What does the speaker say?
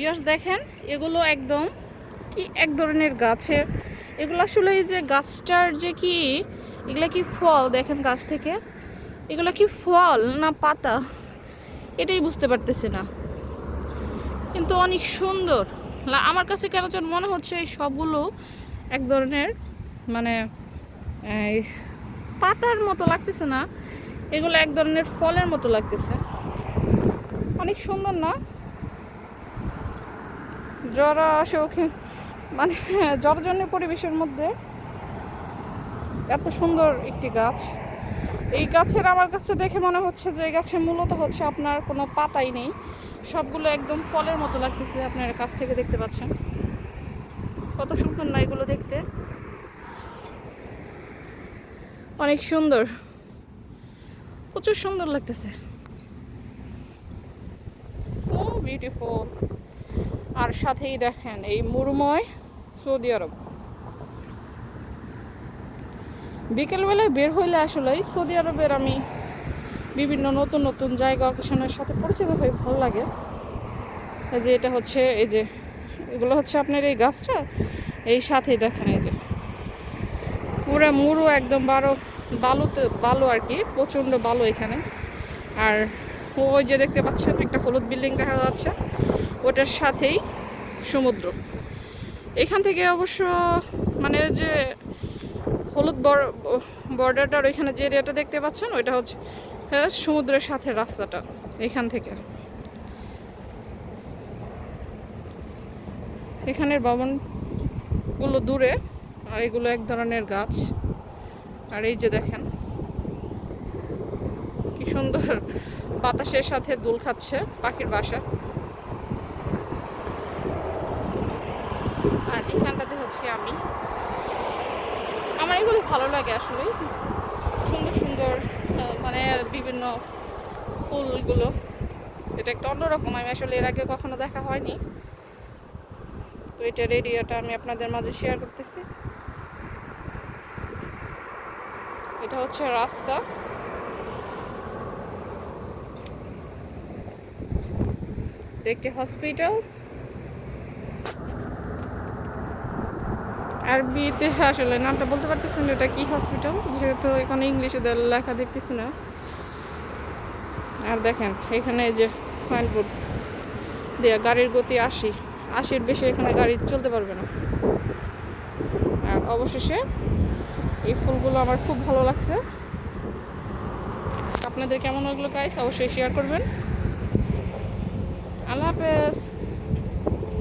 বিয়াস দেখেন, এগুলো একদম কি এক ধরনের গাছের, এগুলো আসলে এই যে গাছটার যে কি, এগুলো কি ফল? দেখেন গাছ থেকে। এগুলো কি ফল না পাতা? এটাই বুঝতে পারতেছি না। কিন্তু অনেক সুন্দর। আমার কাছে কেন যেন মনে হচ্ছে এই সবগুলো এক ধরনের মানে পাতার মতো লাগতেছে না। এগুলো এক ধরনের ফলের মতো লাগতেছে। অনেক সুন্দর না? যারা শৌখিন মানে জর্জন্য পরিবেশের মধ্যে এত সুন্দর একটি গাছ। এই গাছের আমার কাছে দেখে মনে হচ্ছে যে এই গাছে মূলত হচ্ছে আপনার কোনো পাতাই নেই। সবগুলো একদম ফলের মতো লাগতেছে আপনার কাছ থেকে দেখতে পাচ্ছেন। কত সুন্দর না এগুলো দেখতে। অনেক সুন্দর। প্রচুর সুন্দর লাগতেছে। সো বিউটিফুল আর সাথেই দেখেন এই মুরময় সৌদি আরব। বিকেলবেলায় বের হইলে আসলে সৌদি আরবের আমি বিভিন্ন নতুন নতুন জায়গা অকেশনের সাথে পরিচিত হয়ে ভালো লাগে। যে এটা হচ্ছে, এই যে এগুলো হচ্ছে আপনার এই গাছটা, এই সাথেই দেখেন এই যে। পুরো মুরু একদম বারো, বালুতে, বালু আর কি, প্রচণ্ড বালু এখানে। আর ওই যে দেখতে পাচ্ছেন একটা হলুদ বিল্ডিং দেখা যাচ্ছে। ওটার সাথেই সমুদ্র। এখান থেকে অবশ্য মানে যে হলুদ বর্ডারটার ওইখানে যে এরিয়াটা দেখতে পাচ্ছেন ওইটা হচ্ছে হ্যাঁ, সমুদ্রের সাথে রাস্তাটা এখান থেকে। এখানের ভবনগুলো দূরে আর এগুলো এক ধরনের গাছ। আর এই যে দেখেন কি সুন্দর বাতাসের সাথে দোল খাচ্ছে পাখির বাসা। আর এখানটাতে হচ্ছে আমি। আমার এগুলো ভালো লাগে আসলে। সুন্দর সুন্দর মানে বিভিন্ন ফুলগুলো। এটা একটা অন্যরকম, আমি আসলে এর আগে কখনো দেখা হয়নি। তো এটার এরিয়াটা আমি আপনাদের মাঝে শেয়ার করতেছি। এটা হচ্ছে রাস্তা। একটি হসপিটাল। আর আরবিতে আসলে নামটা বলতে পারতেছি না, এটা কি হসপিটাল? যেহেতু এখানে ইংলিশে লেখা দেখতেছি না। আর দেখেন, এখানে যে সাইনবোর্ড দেয়া গাড়ির গতি আশি। আশির বেশি এখানে গাড়ি চলতে পারবে না। আর অবশেষে এই ফুলগুলো আমার খুব ভালো লাগছে। আপনাদের কেমন লাগল গাইস অবশ্যই শেয়ার করবেন। আল্লাহ হাফেজ।